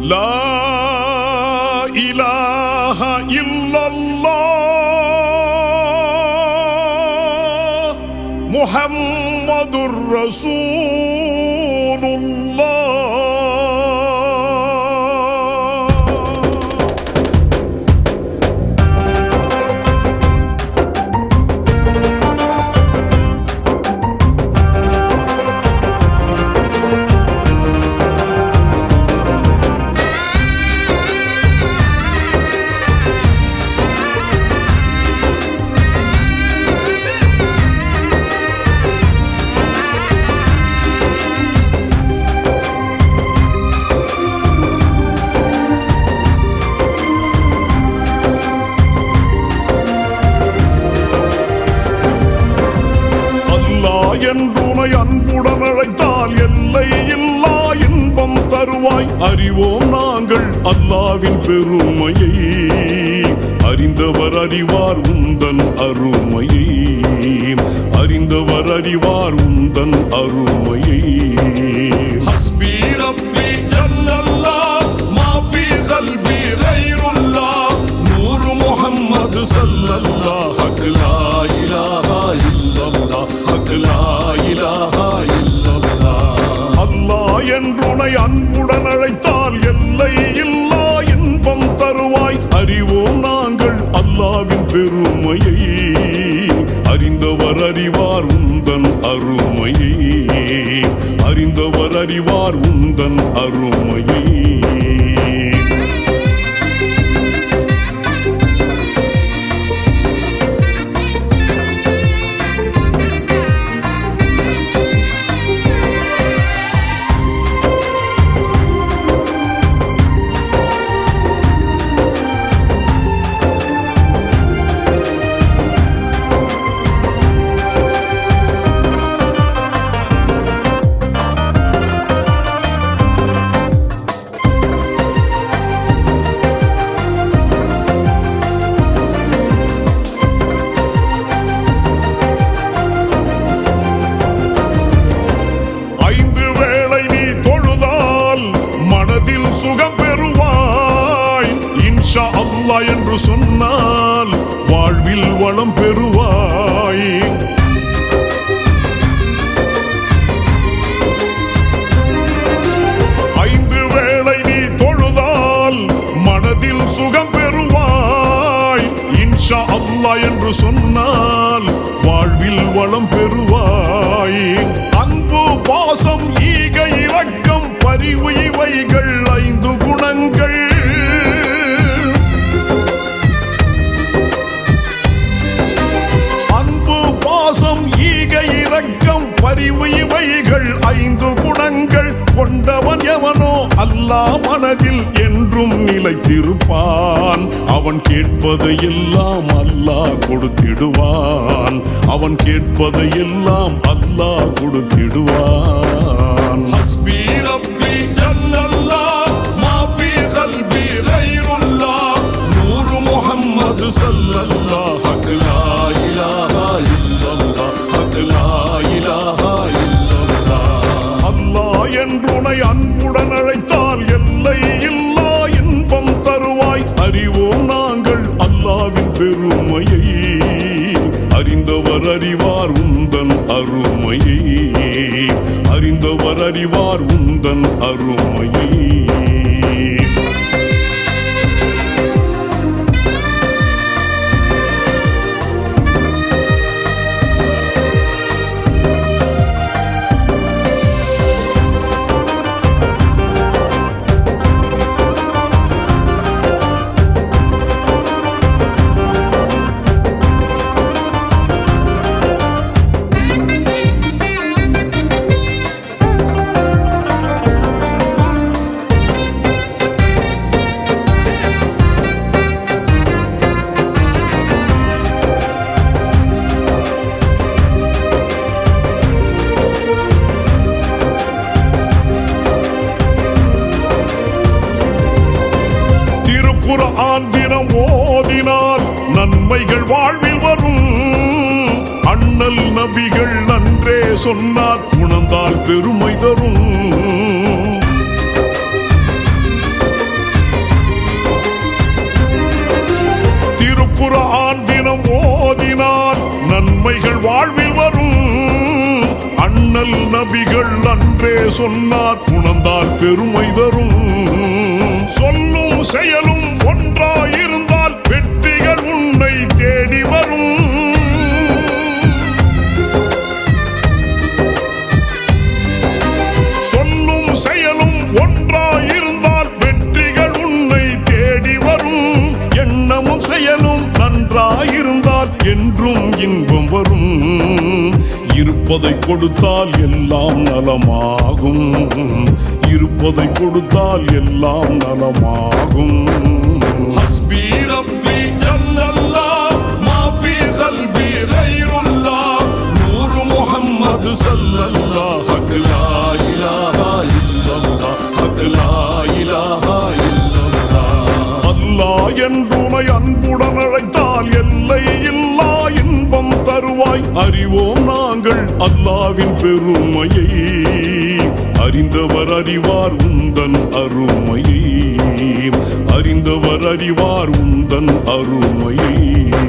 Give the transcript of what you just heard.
لا إله إلا அறிவோம் நாங்கள் அல்லாவின் பெருமையை. அறிந்தவர் அறிவார் உந்தன் அருமையை. அறிந்தவர் அறிவார் உந்தன் அருமையை. ஹஸ்பி என்றுனை அன்புடன் அழைத்தால் எல்லை இல்லா இன்பம் தருவாய். அறிவோம் நாங்கள் அல்லாவின் பெருமையை. அறிந்தவர் அறிவார் உந்தன் அருமையை. அறிந்தவர் அறிவார் உந்தன் அருமையை. அல்லாஹ் என்று சொன்னால் வாழ்வில் வளம் பெறுவாய். ஐந்து வேளை நீ தொழுதால் மனதில் சுகம் பெறுவாய். இன்ஷா அல்லாஹ் என்று சொன்னால் வாழ்வில் வளம் பெறுவாய். அன்பு பாசம் அறிவு இவைகள் ஐந்து குணங்கள் கொண்டவன் எவனோ அல்லாஹ் மனதில் என்றும் நிலைத்திருப்பான். அவன் கேட்பதை எல்லாம் அல்லாஹ் கொடுத்திடுவான். அவன் கேட்பதை எல்லாம் அல்லாஹ் கொடுத்திடுவான். ஹஸ்பி ரப்பி ஜல்லல்லாஹ் மா ஃபீ கல்பி கைருல்லாஹ் நூறு முஹம்மது ஸல்லல்லாஹு என்னை அன்புடன் அழைத்தால் எல்லை இல்லா இன்பம் தருவாய். அறிவோம் நாங்கள் அல்லாவின் பெருமையை. அறிந்தவர் அறிவார் உந்தன் அருமையை. அறிந்தவர் அறிவார் உந்தன் அருமையை. குர்ஆன் ஓதினார் நன்மைகள் வாழ்வில் வரும். அண்ணல் நபிகள் நன்றே சொன்னார் உணர்ந்தால் பெருமை தரும். திருக்குர்ஆன் தினம் ஓதினார் நன்மைகள் வாழ்வில் வரும். அண்ணல் நபிகள் நன்றே சொன்னார் உணர்ந்தால் பெருமை தரும். சொல்லும் செயலும் இருப்பதை கொடுத்தால் எல்லாம் நலமாகும். இருப்பதை கொடுத்தால் எல்லாம் நலமாகும். ஹஸ்பி ரப்பி ஜல்லல்லா மாஃபி கல்பி கைருல்லா நூறு முஹம்மது சல்லல்லா அக்லா வாழ்வாய் அறிவோம் நாங்கள் அல்லாவின் பெருமையை. அறிந்தவர் அறிவார் உந்தன் அருமையை. அறிந்தவர் அறிவார் உந்தன் அருமையை.